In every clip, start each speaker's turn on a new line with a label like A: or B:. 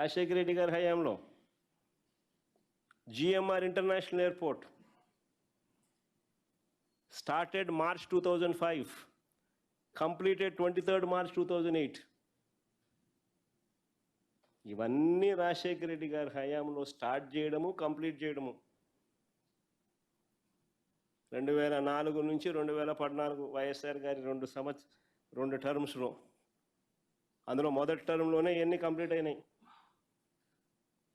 A: రాజశేఖర రెడ్డి గారి హయాంలో GMR international airport started March two thousand five completed twenty third March two thousand eight. ఇవన్నీ రాజశేఖర రెడ్డి గారి హయాంలో స్టార్ట్ చేయడము కంప్లీట్ చేయడము. రెండు వేల నాలుగు నుంచి రెండు వేల పద్నాలుగు వైఎస్ఆర్ గారి రెండు సంవత్స రెండు టర్మ్స్లో. అందులో మొదటి టర్మ్లోనే ఎన్ని కంప్లీట్ అయినాయి.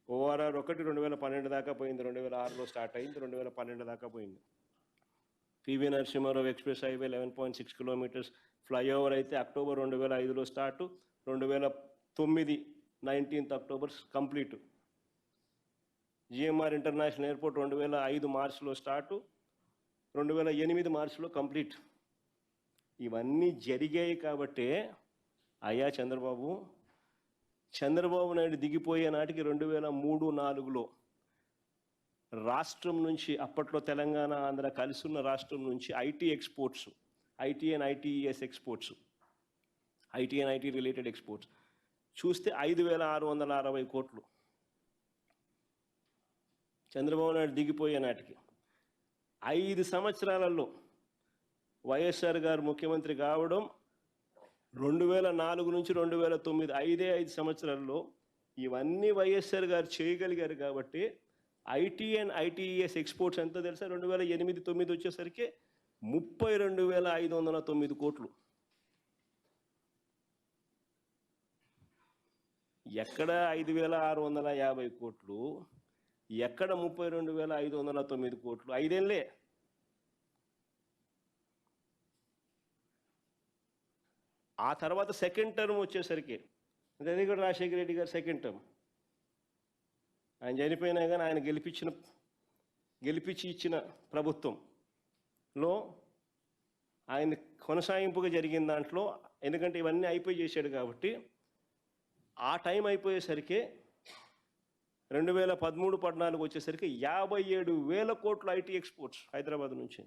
A: ఓఆర్ఆర్ ఒకటి రెండు వేల పన్నెండు దాకా పోయింది రెండు వేల ఆరులో స్టార్ట్ అయింది రెండు వేల పన్నెండు దాకా పోయింది. PV Narasimha Rao express highway eleven point six kilometres flyover అయితే అక్టోబర్ రెండు వేల ఐదులో స్టార్ట్ రెండు వేల తొమ్మిది nineteenth October complete. GMR international airport రెండు వేల ఐదు మార్చిలో స్టార్ట్ రెండు వేల ఎనిమిది మార్చిలో కంప్లీట్. ఇవన్నీ జరిగాయి కాబట్టే అయ్యా చంద్రబాబు చంద్రబాబు నాయుడు దిగిపోయే నాటికి రెండు వేల మూడు నాలుగులో రాష్ట్రం నుంచి అప్పట్లో తెలంగాణ ఆంధ్ర కలిసి ఉన్న రాష్ట్రం నుంచి IT exports IT and ITS exports IT and IT related exports. చూస్తే ఐదు వేల ఆరు వందల అరవై కోట్లు. చంద్రబాబు నాయుడు దిగిపోయే నాటికి ఐదు సంవత్సరాలలో వైఎస్ఆర్ గారు ముఖ్యమంత్రి కావడం రెండు వేల నాలుగు నుంచి రెండు వేల తొమ్మిది ఐదే ఐదు సంవత్సరాల్లో ఇవన్నీ వైఎస్ఆర్ గారు చేయగలిగారు కాబట్టి ఐటీ అండ్ ఐటీఎస్ ఎక్స్పోర్ట్స్ ఎంత తెలుసా? రెండు వేల ఎనిమిది తొమ్మిది వచ్చేసరికి ముప్పై రెండు వేల ఐదు వందల తొమ్మిది కోట్లు. ఎక్కడ ఐదు వేల ఆరు వందల యాభై కోట్లు? ఎక్కడ ముప్పై రెండు వేల ఐదు వందల తొమ్మిది కోట్లు? ఐదేళ్ళే. ఆ తర్వాత సెకండ్ టర్మ్ వచ్చేసరికి అది కూడా రాజశేఖర రెడ్డి గారు సెకండ్ టర్మ్ ఆయన చనిపోయినా కానీ ఆయన గెలిపించిన గెలిపించి ఇచ్చిన ప్రభుత్వంలో ఆయన కొనసాగింపుగా జరిగిన దాంట్లో ఎందుకంటే ఇవన్నీ అయిపోయి చేశాడు కాబట్టి ఆ టైం అయిపోయేసరికి రెండు వేల పదమూడు పద్నాలుగు వచ్చేసరికి యాభై ఏడు వేల కోట్ల ఐటీ ఎక్స్పోర్ట్స్ హైదరాబాద్ నుంచి.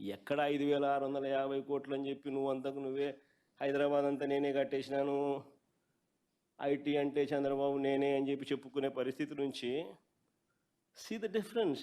A: ఎక్కడ ఐదు వేల ఆరు వందల యాభై కోట్లు అని చెప్పి నువ్వు అంతకు నువ్వే హైదరాబాద్ అంతా నేనే కట్టేసినాను. ఐటీ అంటే చంద్రబాబు నేనే అని చెప్పి చెప్పుకునే పరిస్థితి నుంచి సీ ద డిఫరెన్స్